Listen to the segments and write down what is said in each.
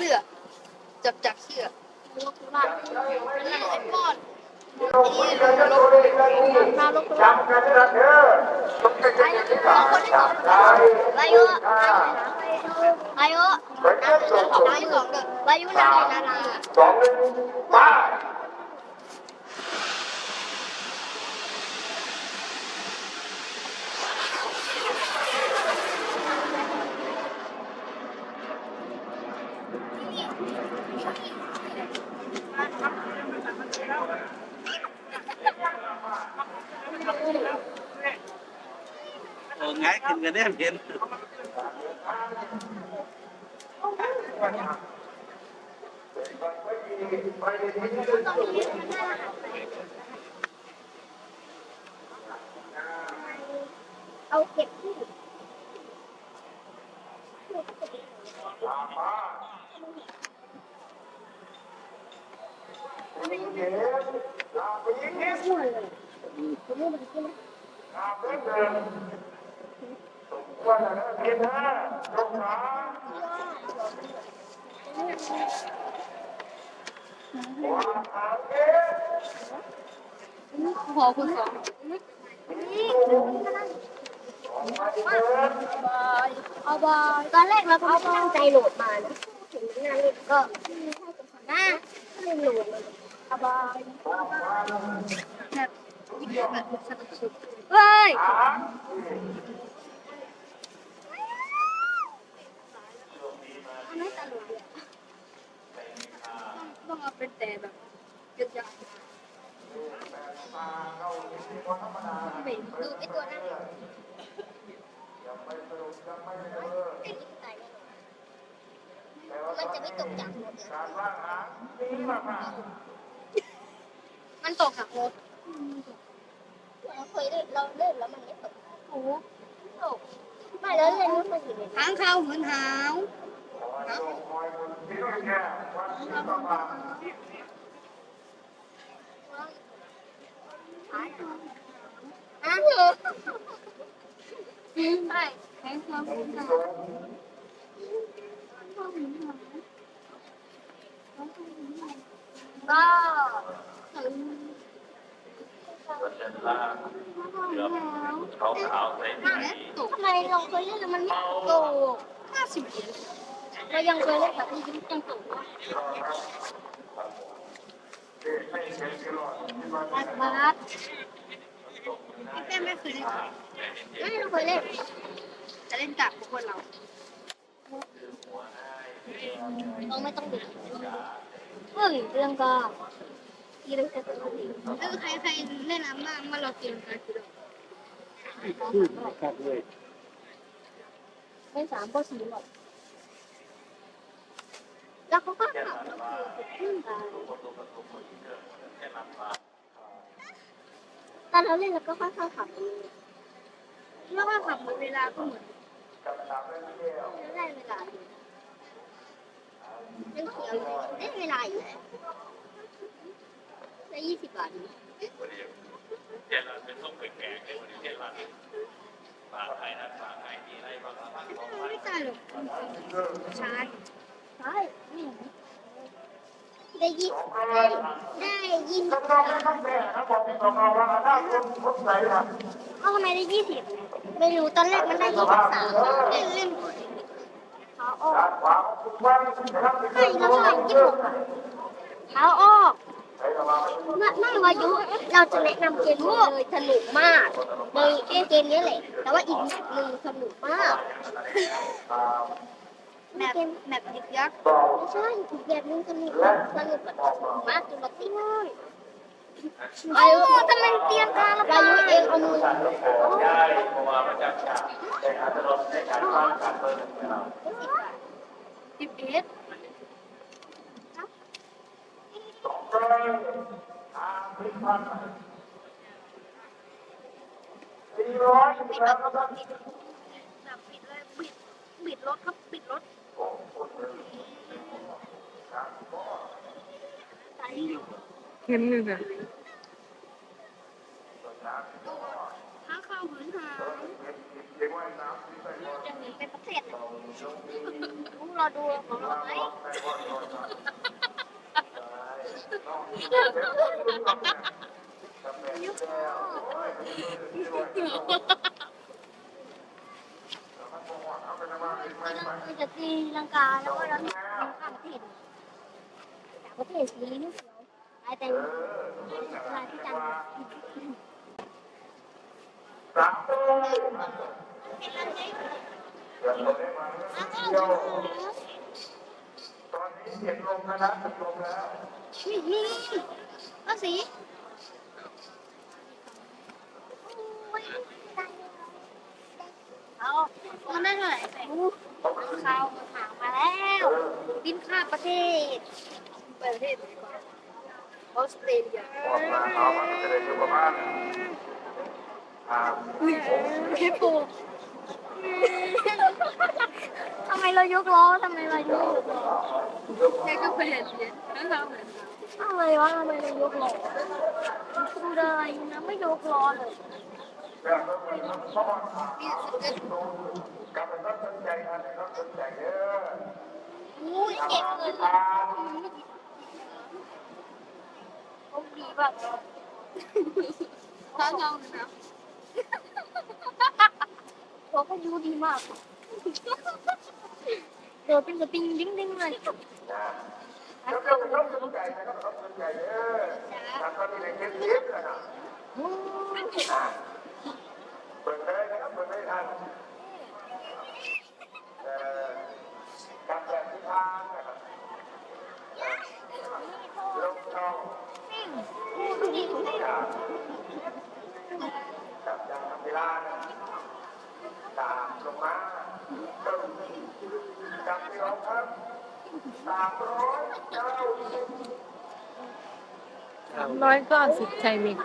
สื้อ จับจากเสื้อลกบ้านนั่นไอ้ปอนนี่ลงลงมาลกบ้านไปแล้วคนที่สองวายุวายุได้สองเด้อวายุนานานาสองหนึ่งมา โอ้ง่ายขึ้นกันได้เห็นเอาเก็บที่ไปยิงเห็นไปยิงเห็นหัวเลยคุณรู้มันใช่ไหมอาเดินเดิน ว่าจะเห็นฮะยกขาหัวขาเอ๊ะพอคุณสองเอาบอลตอนแรกเราก็ไม่ตั้งใจโหลดมานะถึงงานเล่ก็น่าก็เลยโหลดเลยเอาบอลแบบแบบสนุกสุดเฮ้ย ไม่ตลกเลยต้องเอาเป็นแต่แบบยาวดูไอ้ตัวนั้นไอ้ตายแน่นอนมันจะไม่ตกจากรถมันตกจากรถเราเคยเล่นเราเล่นแล้วมันไม่ตกโอ้โหตกไม่แล้วเล่นมันอยู่ในหางเข้าวหืนหาว อะใช่หางข้าวหืนหาก็เขาขาวใส่ดีตทำไมเราเคยเล่นแล้วมันไม่โตห้าสิบเหรียญ เรายังเคยเล่นแบบนี้ยังตกวะบัสบัสพี่แป้ไม่เคยเล่นไม่เราเคยเล่นจะเล่นกับพวกเราเราไม่ต้องดูเฮ้ยเรื่องก็ยีเรื่องจะต้องดีเออใครใครเล่นน้ำบ้างมาเราเตรียมกันคือเราครับเลยไม่สามก็สี่หรอก แล้วเขาก็ขับรถขึ้นไปตอนเราเล่นเราก็ค่อยๆขับแล้วก็ขับหมดเวลาก็เหมือนได้เวลายังเขียวอยู่ได้เวลาอยู่แล้วได้ยี่สิบบาทเจ็ดล้านเป็นต้องแก่ๆในวันนี้เจ็ดล้านฝากใครนะฝากใครมีอะไรบ้างครับไม่ตายหรอกชาร์ จใช่ได้ยี่ได้ได้ยิบแม่นะบอกพี่ต้องเอาว่าถ้าคนคนใส่ละเอ้าทำไมได้ยี่สิบไม่รู้ตอนแรกมันได้ยี่สิบสามเล่นเล่นเท้าออกด้านขวาคุณว่านะครับใช่แล้วก็ยี่สิบหกเท้าออกไม่ไม่วายุเราจะแนะนำเกมนี้เลยสนุกมากในเกมนี้แหละแต่ว่าอีกหนึ่งสนุกมาก แมปแมปยึกยักษ์ไม่ใช่อีกแบบหนึงสนุกสนุกแบบสนุกมากจนเราติดวายุทำไมเตรียมการวายุเองเอามือย้ายเพราะว่ามาจากฉากในการถนนในการบ้านการเมืองเราสิบเอ็ดสองเลยทางพิพัฒน์สี่ร้อยแล้วก็ต้องแบบปิดเลยปิดปิดรถครับปิดรถ เห็นเลยนะหางข้าวหืนหาวเรียกว่าจะหนีไปประเทศพวกเราดูของเราไหมยุค เราจะตีลังกาแล้วก็เราข้ามประเทศจากประเทศสีนี่เขียวลายแตงลายที่จันทร์ตัวเป็นลังไงเดี๋ยวเราได้มาอ้าวเที่ยวอ้าวตอนนี้เห็นะลมแล้วนี่นี่ก็สีเอา มันได้เท่าไหร่อู้ข้าวหางมาแล้วบินข้ามประเทศไปประเทศไหนก่อนออสเตรเลียออกมาเอามันจะได้อยู่ประมาณอ่าฮิปโปทำไมเรายกล้อทำไมเรายกล้อแค่ก็ไปเห็นเห็นแล้วเราเหมือนอะไรวะทำไมเรายกล้อดูอะไรนะไม่ยกล้อเลย บบนั้นเลยครับเพรการเป็นต้องสนใจนะต้องสนใจเยอะอู้ยเจ็บเกินทานโอ้ดีแบบถ้าเรานะโอ้ก็ยูดีมากเดินเป็นสปริงดิ้งดิ้งเลยแล้วก็ต้องสนใจนะครับต้องสนใจเยอะแล้วก็มีในคลิปนี้ด้วยนะเปิดเลยนะครับเปิดเลยทันเอ่อการแบบที่ทางนะครับลงช่อง ดูดีดูดี จับยางเวลานะตามลงมาตึ้งจับที่รองครับสามร้อยเก้าสิบ สาม ร้อยเก้าสิบใช่ไหมค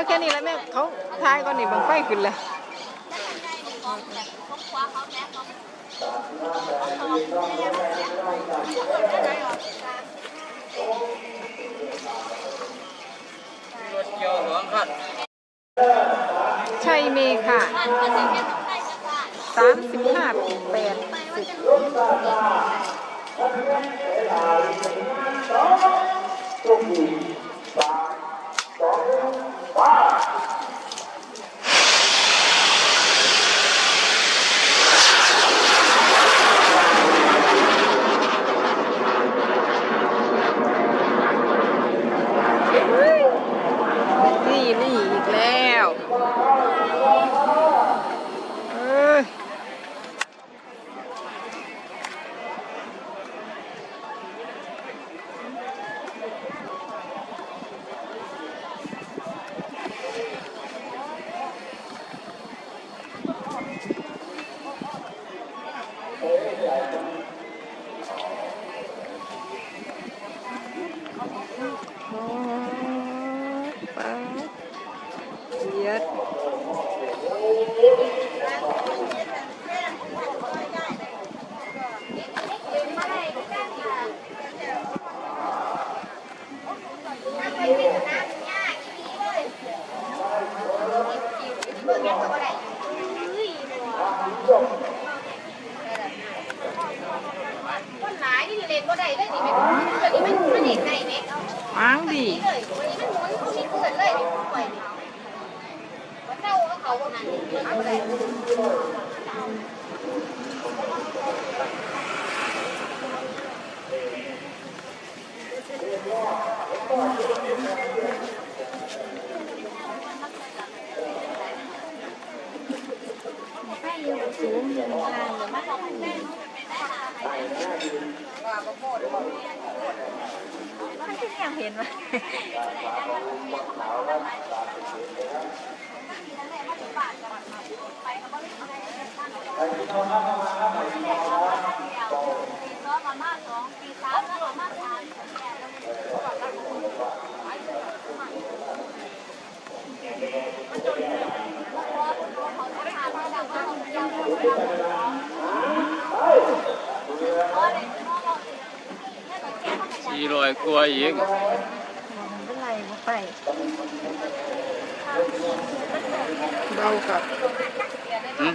เอาแค่นี้แล้วแม่เขาทายก่อนนี่บังไฟขึ้นเลยใช่เมค่ะสามสิบห้าแปดสิบนี่ Thank you. คนหลายนี่เล่นบ่ได้เลยนี่แม่เดี๋ยวนี้มันมันเล่นได้แม่อ้างดีเลยวันนี้มันหมุนเขามีเพื่อนเลยนี่ป่วยนี่วันเจ้าเอาเขาคนนั้นนี่มันบ่ได้ให้อยู่สูงอยู่กลางเลยว่าบ่โมดมันที่ยังเห็นไหมสี่ร้อยกว่าอีกมันเป็น ไรบ่ไปเบาครับอืม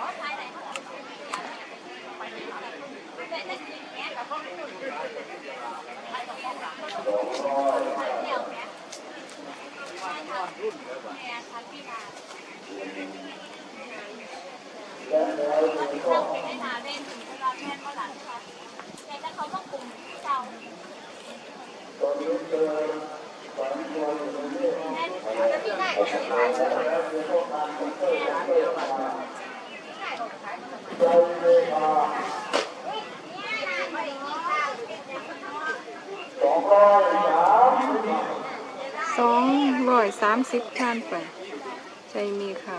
เบาครับเบาแห้ง สองร้ อยสามสิบท่านไป ใจมีค่ะ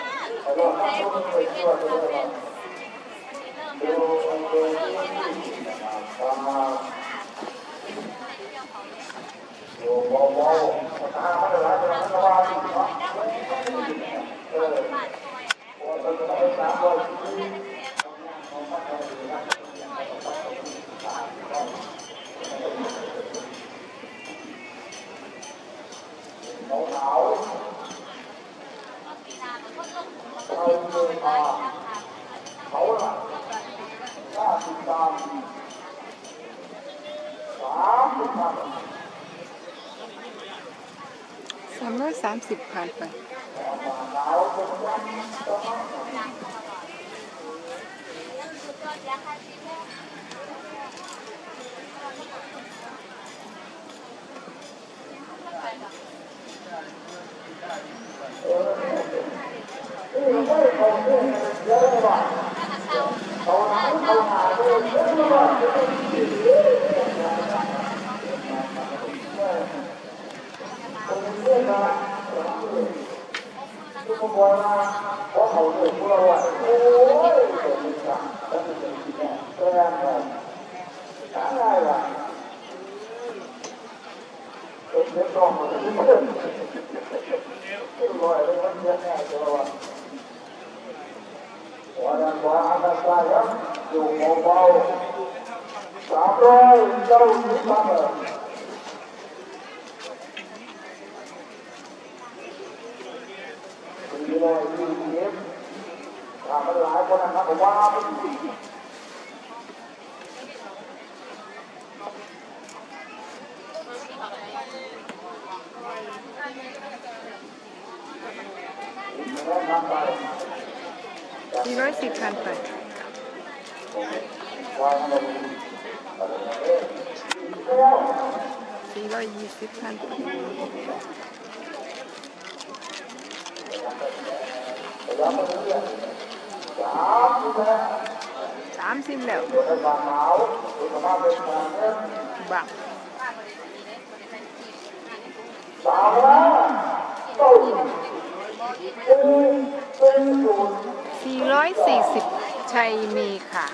Thank you. สามร้อยสามสิบผ่านไปสามร้อยเก้าสิบบาทร้อยสี่สิบถ้ามันหลายคนน สี่ร้อยยี่สิบพันสามสิบแล้วบักสามแล้ยสี่ร้อยสี่สิบชัยมีค่ะ